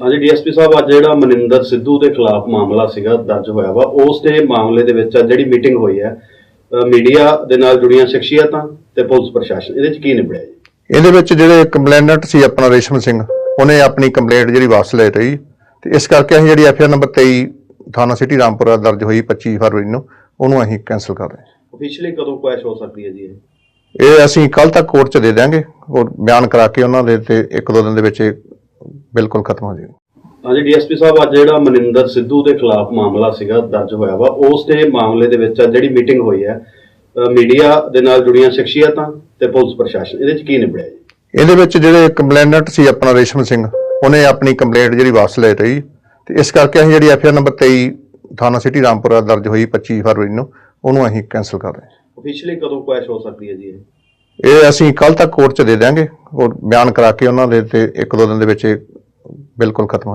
ਹਾਂਜੀ ਡੀਐਸਪੀ ਸਾਹਿਬ ਅੱਜ ਜਿਹੜਾ ਮਨਿੰਦਰ ਸਿੱਧੂ ਦੇ ਖਿਲਾਫ ਮਾਮਲਾ ਸੀਗਾ ਦਰਜ ਹੋਇਆ ਵਾ ਉਸ ਦੇ ਮਾਮਲੇ ਦੇ ਵਿੱਚ ਅੱਜ ਜਿਹੜੀ ਮੀਟਿੰਗ ਹੋਈ ਹੈ ਮੀਡੀਆ ਦੇ ਨਾਲ ਜੁੜੀਆਂ ਸ਼ਖਸੀਅਤਾਂ ਤੇ ਪੁਲਿਸ ਪ੍ਰਸ਼ਾਸਨ ਇਹਦੇ ਚ ਕੀ ਨਿਬੜਿਆ ਜੀ? ਇਹਦੇ ਵਿੱਚ ਜਿਹੜੇ ਕੰਪਲੇਨੈਂਟ ਸੀ ਆਪਣਾ ਰੇਸ਼ਮ ਸਿੰਘ ਉਹਨੇ ਆਪਣੀ ਕੰਪਲੇਂਟ ਜਿਹੜੀ ਵਾਪਸ ਲੈ ਰਹੀ ਤੇ ਇਸ ਕਰਕੇ ਅਸੀਂ ਜਿਹੜੀ ਐਫਆਰ ਨੰਬਰ 23 ਥਾਣਾ ਸਿਟੀ ਰਾਮਪੁਰਾ ਦਰਜ ਹੋਈ 25 ਫਰਵਰੀ ਨੂੰ ਉਹਨੂੰ ਅਸੀਂ ਕੈਨਸਲ ਕਰ ਰਹੇ ਹਾਂ। ਅਫੀਸ਼ੀਅਲੀ ਕਦੋਂ ਕੁਐਸ਼ ਹੋ ਸਕਦੀ ਹੈ ਜੀ ਇਹ? ਇਹ ਅਸੀਂ ਕੱਲ ਤੱਕ ਕੋਰਟ 'ਚ ਦੇ ਦਿਆਂਗੇ ਔਰ ਬਿਆਨ ਕਰਾ ਕੇ ਉਹਨਾਂ ਦੇ ਤੇ ਇੱਕ ਦੋ ਦਿਨ ਦੇ ਵਿੱਚ ਬਿਲਕੁਲ ਖਤਮ ਹੋ ਜਾਏਗਾ। ਹਾਂਜੀ ਡੀਐਸਪੀ ਸਾਹਿਬ ਅੱਜ ਜਿਹੜਾ ਮਨਿੰਦਰ ਸਿੱਧੂ ਦੇ ਖਿਲਾਫ ਮਾਮਲਾ ਸੀਗਾ ਦਰਜ ਹੋਇਆ ਵਾ ਉਸ ਦੇ ਮਾਮਲੇ ਦੇ ਵਿੱਚ ਜਿਹੜੀ ਮੀਟਿੰਗ ਹੋਈ ਹੈ ਮੀਡੀਆ ਦੇ ਨਾਲ ਜੁੜੀਆਂ ਸ਼ਖਸੀਅਤਾਂ ਤੇ ਪੁਲਿਸ ਪ੍ਰਸ਼ਾਸਨ ਇਹਦੇ ਚ ਕੀ ਨਿਬੜਿਆ ਜੀ? ਇਹਦੇ ਵਿੱਚ ਜਿਹੜੇ ਕੰਪਲੇਨੈਂਟ ਸੀ ਆਪਣਾ ਰੇਸ਼ਮ ਸਿੰਘ ਉਹਨੇ ਆਪਣੀ ਕੰਪਲੇਂਟ ਜਿਹੜੀ ਵਾਪਸ ਲੈ ਰਹੀ ਤੇ ਇਸ ਕਰਕੇ ਅਸੀਂ ਜਿਹੜੀ ਐਫਆਰ ਨੰਬਰ 23 ਥਾਣਾ ਸਿਟੀ ਰਾਮਪੁਰਾ ਦਰਜ ਹੋਈ 25 ਫਰਵਰੀ ਨੂੰ ਉਹਨੂੰ ਅਸੀਂ ਕੈਨਸਲ ਕਰ ਰਹੇ ਹਾਂ। ਅਫੀਸ਼ੀਅਲੀ ਕਦੋਂ ਕੁਐਸ਼ ਹੋ ਸਕਦੀ ਹੈ ਜੀ ਇਹ? ਇਹ ਅਸੀਂ ਕੱਲ ਤੱਕ ਕੋਰਟ 'ਚ ਦੇ ਦਿਆਂਗੇ ਔਰ ਬਿਆਨ ਕਰਾ ਕੇ ਉਹਨਾਂ ਦੇ ਤੇ ਇੱਕ ਦੋ ਦਿਨ ਦੇ ਵਿੱਚ ਇਹ ਬਿਲਕੁਲ ਖਤਮ ਹੋ ਜਾਏਗਾ।